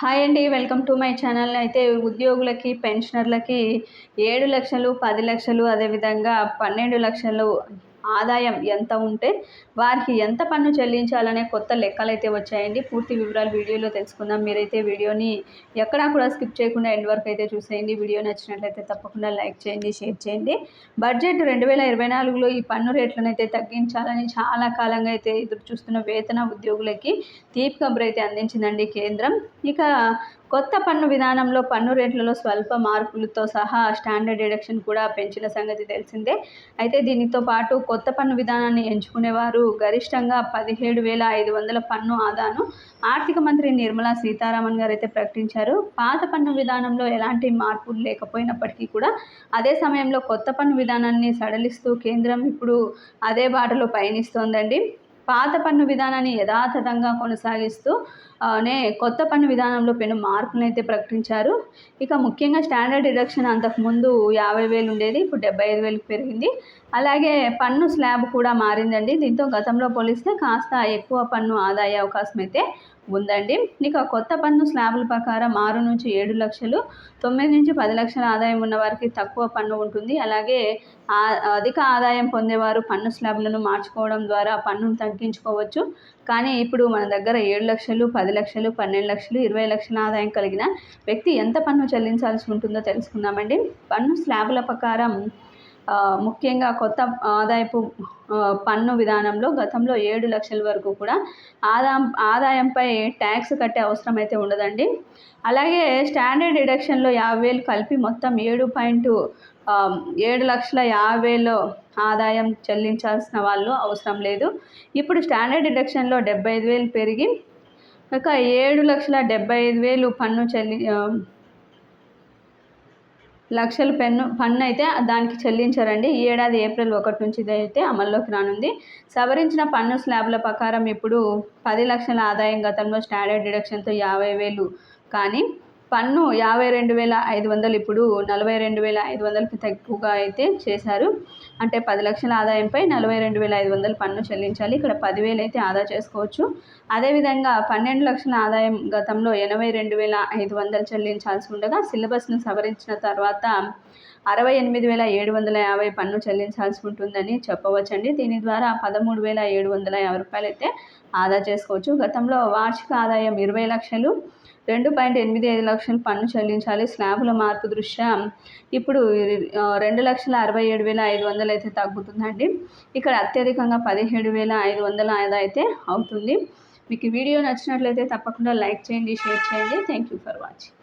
Hi అండి welcome to my channel. అయితే ఉద్యోగులకి పెన్షనర్లకి ఏడు లక్షలు పది లక్షలు అదేవిధంగా పన్నెండు లక్షలు ఆదాయం ఎంత ఉంటే వారికి ఎంత పన్ను చెల్లించాలనే కొత్త లెక్కలు అయితే వచ్చాయండి. పూర్తి వివరాలు వీడియోలో తెలుసుకుందాం. మీరైతే వీడియోని ఎక్కడా కూడా స్కిప్ చేయకుండా ఎండ్ వరకు అయితే చూసేయండి. వీడియో నచ్చినట్లయితే తప్పకుండా లైక్ చేయండి షేర్ చేయండి. బడ్జెట్ రెండు వేల ఇరవై నాలుగులో ఈ పన్ను రేట్లను అయితే తగ్గించాలని చాలా కాలంగా అయితే ఎదురు చూస్తున్న వేతన ఉద్యోగులకి తీపి కబురు అయితే అందించిందండి కేంద్రం. ఇక కొత్త పన్ను విధానంలో పన్ను రేట్లలో స్వల్ప మార్పులతో సహా స్టాండర్డ్ డిడక్షన్ కూడా పెంచిన సంగతి తెలిసిందే. అయితే దీనితో పాటు కొత్త పన్ను విధానాన్ని ఎంచుకునేవారు గరిష్టంగా పదిహేడు వేల ఐదు వందల పన్ను ఆదాను ఆర్థిక మంత్రి నిర్మలా సీతారామన్ గారు అయితే ప్రకటించారు. పాత పన్ను విధానంలో ఎలాంటి మార్పులు లేకపోయినప్పటికీ కూడా అదే సమయంలో కొత్త పన్ను విధానాన్ని సడలిస్తూ కేంద్రం ఇప్పుడు అదే బాటలో పయనిస్తోందండి. పాత పన్ను విధానాన్ని యథాతథంగా కొనసాగిస్తూ నే కొత్త పన్ను విధానంలో పెను మార్పులను అయితే ప్రకటించారు. ఇక ముఖ్యంగా స్టాండర్డ్ డిడక్షన్ అంతకుముందు యాభై వేలు ఉండేది ఇప్పుడు డెబ్బై ఐదు వేలకు పెరిగింది. అలాగే పన్ను స్లాబ్ కూడా మారిందండి. దీంతో గతంలో పోలిస్తే కాస్త ఎక్కువ పన్ను ఆదాయ అవకాశం అయితే ఉందండి. ఇక కొత్త పన్ను స్లాబుల ప్రకారం ఆరు నుంచి ఏడు లక్షలు తొమ్మిది నుంచి పది లక్షల ఆదాయం ఉన్న వారికి తక్కువ పన్ను ఉంటుంది. అలాగే అధిక ఆదాయం పొందేవారు పన్ను స్లాబ్లను మార్చుకోవడం ద్వారా పన్నును తగ్గించుకోవచ్చు. కానీ ఇప్పుడు మన దగ్గర ఏడు లక్షలు పది లక్షలు పన్నెండు లక్షలు ఇరవై లక్షల ఆదాయం కలిగిన వ్యక్తి ఎంత పన్ను చెల్లించాల్సి ఉంటుందో తెలుసుకుందామండి. పన్ను స్లాబుల ప్రకారం ముఖ్యంగా కొత్త ఆదాయపు పన్ను విధానంలో గతంలో ఏడు లక్షల వరకు కూడా ఆదా ఆదాయంపై ట్యాక్స్ కట్టే అవసరం అయితే ఉండదండి. అలాగే స్టాండర్డ్ డిడక్షన్లో యాభై వేలు కలిపి మొత్తం ఏడు పాయింట్ ఏడు లక్షల యాభై వేలు ఆదాయం చెల్లించాల్సిన వాళ్ళు అవసరం లేదు. ఇప్పుడు స్టాండర్డ్ డిడక్షన్లో డెబ్బై ఐదు వేలు పెరిగి ఒక ఏడు లక్షల డెబ్బై ఐదు వేలు పన్ను చెల్లి లక్షల పెన్ను పన్ను అయితే దానికి చెల్లించారండి. ఈ ఏడాది ఏప్రిల్ ఒకటి నుంచి అయితే అమల్లోకి రానుంది. సవరించిన పన్ను స్లాబ్ల ప్రకారం ఇప్పుడు పది లక్షల ఆదాయం గతంలో స్టాండర్డ్ డిడక్షన్తో యాభై వేలు కానీ పన్ను యాభై రెండు వేల ఐదు వందలు ఇప్పుడు నలభై రెండు వేల ఐదు వందలకి తక్కువగా అయితే చేశారు. అంటే పది లక్షల ఆదాయంపై నలభై రెండు వేల ఐదు వందలు పన్ను చెల్లించాలి. ఇక్కడ పదివేలు అయితే ఆదా చేసుకోవచ్చు. అదేవిధంగా పన్నెండు లక్షల ఆదాయం గతంలో ఎనభై రెండు వేల ఐదు వందలు చెల్లించాల్సి ఉండగా సిలబస్ను సవరించిన తర్వాత అరవై ఎనిమిది వేల ఏడు వందల యాభై పన్ను చెల్లించాల్సి ఉంటుందని చెప్పవచ్చండి. దీని ద్వారా పదమూడు వేల ఏడు వందల యాభై రూపాయలు అయితే ఆదా చేసుకోవచ్చు. గతంలో వార్షిక ఆదాయం ఇరవై లక్షలు రెండు పాయింట్ ఎనిమిది ఐదు లక్షలు పన్ను చెల్లించాలి. స్లాబుల మార్పు దృష్ట్యా ఇప్పుడు రెండు లక్షల అరవై ఏడు వేల ఐదు వందలు అయితే తగ్గుతుందండి. ఇక్కడ అత్యధికంగా పదిహేడు వేల ఐదు వందల ఐదు అయితే అవుతుంది. మీకు వీడియో నచ్చినట్లయితే తప్పకుండా లైక్ చేయండి షేర్ చేయండి. Thank you for watching